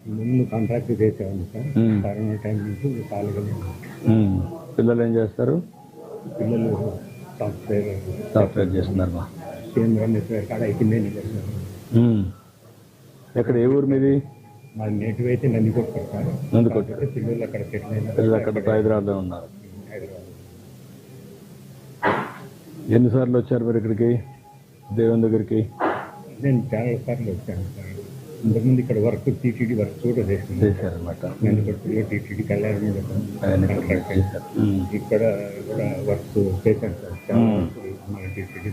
ముందు కాంట్రాక్ట్ చేసేవాడిని sir. Corona time నుంచి ఖాళీగా. పిల్లలు ఏం చేస్తారు? పిల్లలు సాఫ్ట్వేర్ సాఫ్ట్వేర్ చేస్తున్నారు మా. నెట్వేర్ కాడ అయిపోయింది. ఎక్కడ ఏ ఊరు మీది? మా నేటివ్ అయితే నంది కొట్టుకుంటారు నందికొట్టు. పిల్లలు అక్కడ పిల్లలు అక్కడ హైదరాబాద్లో ఉన్నారు. ఎన్నిసార్లు వచ్చారు మీరు ఇక్కడికి? దేవుని దగ్గరికి? నేను చాలా సార్లు వచ్చాను సార్. ఇంతకుముందు ఇక్కడ వర్క్ టీటీడీ వర్క్ కూడా చేసింది. నందికొట్టులో టీటీడీ కళ్యాణ. ఇక్కడ కూడా వర్క్ చేశాను సార్. మన టీటీడీ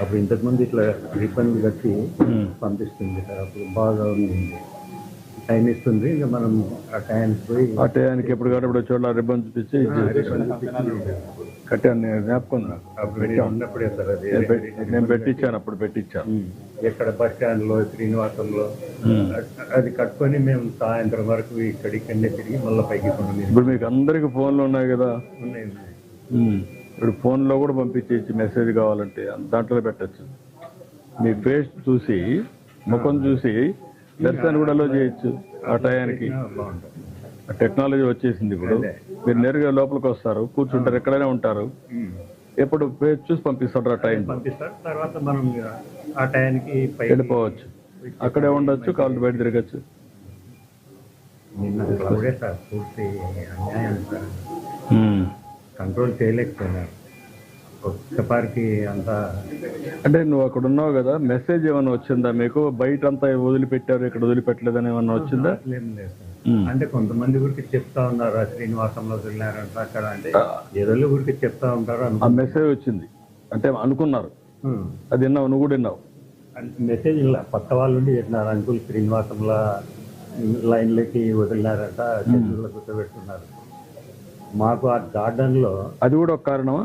అప్పుడు ఇంతకుముందు ఇట్లా రిబ్బన్లు కట్టి. పంపిస్తుంది సార్. అప్పుడు బాగా ఉంది. టైం ఇస్తుంది ఇంకా మనం ఆ టైంకి పోయి ఆ టయానికి ఎప్పుడు కాబట్టి చోట్ల రిబ్బన్ చూపించి. కట్టాను నేను జ్ఞాపకం నాకు. అప్పుడు నేను ఉన్నప్పుడే సార్ అది నేను పెట్టి- నేను పెట్టించాను అప్పుడు పెట్టించాను. ఎక్కడ బస్ స్టాండ్లో శ్రీనివాసంలో. అది కట్టుకొని మేము సాయంత్రం వరకు ఇక్కడ ఇక్కడనే తిరిగి మళ్ళీ పైకి కొండ మీద ఇప్పుడు మీకు అందరికి ఫోన్లు ఉన్నాయి కదా ఉన్నాయి. ఉమ్. ఇప్పుడు ఫోన్లో కూడా పంపించేసి మెసేజ్ కావాలంటే దాంట్లో పెట్టచ్చు మీ ఫేస్ చూసి ముఖం చూసి దర్శనం కూడా అలో చేయొచ్చు ఆ టయానికి. టెక్నాలజీ వచ్చేసింది ఇప్పుడు. మీరు నేరుగా లోపలికి వస్తారు కూర్చుంటారు ఎక్కడైనా ఉంటారు. ఎప్పుడు చూసి పంపిస్తారు ఆ టైం పంపిస్తారు. తర్వాత మనం ఇక ఆ టయానికి పైకి వెళ్ళిపోవచ్చు. అక్కడే ఉండొచ్చు కాళ్ళు బయట తిరగచ్చు. పూర్తి అన్యాయం. కంట్రోల్ చేయలేకపోయినారు. ఒక్కపారికి అంతా అంటే నువ్వు అక్కడ ఉన్నావు కదా మెసేజ్ ఏమైనా వచ్చిందా మీకు? బయట అంతా వదిలిపెట్టారు ఇక్కడ వదిలిపెట్టలేదని ఏమన్నా వచ్చిందా. అంటే కొంతమంది ఊరికి చెప్తా ఉన్నారు శ్రీనివాసంలో వెళ్ళారంట అక్కడ అంటే ఏదో ఊరికి చెప్తా ఉంటారు ఆ మెసేజ్ వచ్చింది. అంటే అనుకున్నారు. అది విన్నావు నువ్వు కూడా విన్నావు? అంటే మెసేజ్ ఇలా పక్క వాళ్ళు చెప్పినారు అంకుల్ శ్రీనివాసంలో లైన్లోకి వదిలినారంట చెట్లలో కూర్చోబెట్టుకున్నారు మాకు ఆ గార్డెన్లో అది కూడా ఒక కారణమా?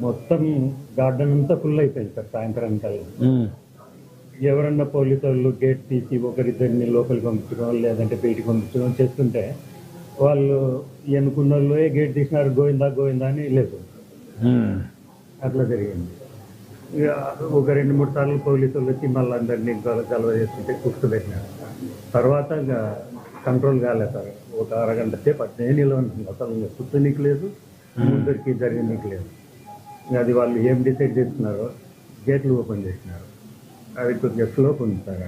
మొత్తం గార్డెన్ అంతా ఫుల్ అయిపోయింది సార్ సాయంత్రం కల్లా. ఎవరన్నా పోలీసు వాళ్ళు గేట్ తీసి ఒకరిద్దరిని లోపలికి పంపించడం లేదంటే బయటికి పంపించడం చేస్తుంటే వాళ్ళు ఎన్నుకున్న వాళ్ళు "ఏ గేట్ తీసినారు గోవిందా గోవిందా అని లేదు. అట్లా జరిగింది. ఒక రెండు మూడు సార్లు పోలీసు వాళ్ళు వచ్చి మళ్ళీ అందరినీ గలవ చేస్తుంటే కూర్చోబెట్టినారు తర్వాత ఇంకా కంట్రోల్ కాలేదు సార్. ఒక అరగంట సేపు అట్లే నిలవను అసలు ఇంకా కూర్చోనీకి లేదు ముందరికి జరగనీకి లేదు. అది వాళ్ళు ఏం డిసైడ్ చేస్తున్నారో గేట్లు ఓపెన్ చేసినారు. అది కొద్దిగా స్లోప్ ఉంది సార్.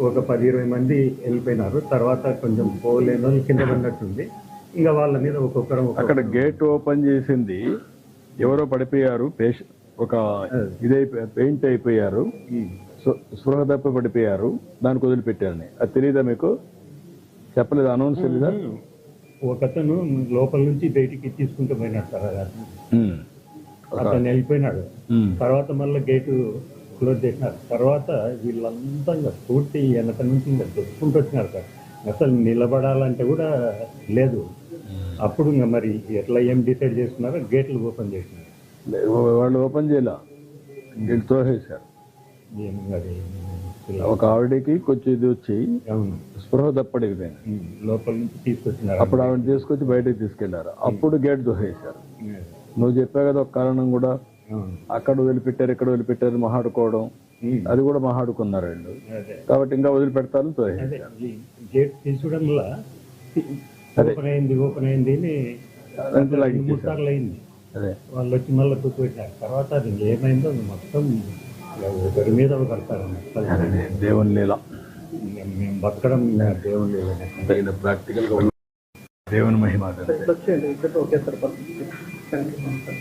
ఒక పది ఇరవై మంది వెళ్ళిపోయినారు. తర్వాత కొంచెం పోలేని వాళ్ళు కింద పడినట్టుంది ఇంకా వాళ్ళ మీద ఒక్కొక్కరం ఒక్కొక్క అక్కడ గేట్ ఓపెన్ చేసింది. ఎవరో పడిపోయారు. పేష ఒక ఇదైపోయి పెయింట్ అయిపోయారు. స్పృ- స్పృహ తప్పి పడిపోయారు. దానికి వదిలిపెట్టారని అది తెలియదా మీకు? చెప్పలేదు? అనౌన్స్ తెలీదా? ఒకతను లోపల నుంచి బయటికి తీసుకుంటూ పోయినాడు సార్. అతను వెళ్ళిపోయినాడు. తర్వాత మళ్ళీ గేటు క్లోజ్ చేసినారు. తర్వాత వీళ్ళంతా ఇంకా పూర్తి వెనక నుంచి ఇంకా దొరుకుంటూ వచ్చినారు సార్. అసలు నిలబడాలంటే కూడా లేదు. అప్పుడు ఇంకా మరి ఎట్లా ఏం డిసైడ్ చేస్తున్నారో గేట్లు ఓపెన్ చేసినారు. వాళ్ళు ఓపెన్ చేయాల. తోసేశారు. ఒక ఆవిడకి కొంచెం ఇది వచ్చి స్పృహ ఉమ్, లోపల నుంచి తీసుకొచ్చినారు. అప్పుడు ఆవిడ తీసుకొచ్చి బయటకు తీసుకెళ్ళారు. అప్పుడు గేట్ దోసేశారు నువ్వు చెప్పావు కదా ఒక కారణం కూడా. అక్కడ వదిలిపెట్టారు ఇక్కడ వదిలిపెట్టారు మహాడుకోవడం. అది కూడా మహాడుకున్నారు అదే. కాబట్టి ఇంకా వదిలిపెడతారు తీసుకోవడం వల్ల ఓపెన్ అయింది ఓపెన్ అయింది మూడు సార్లు అయింది. అదే. వాళ్ళు వచ్చి మళ్ళీ కూర్చోబెట్టారు. తర్వాత అది ఏమైందో మొత్తం ఒకరి మీద కడతారు? అదే దేవుని లీల. మేము బతకడం దేవుని లేదని తగిన ప్రాక్టికల్గా దేవుని మహిమ करके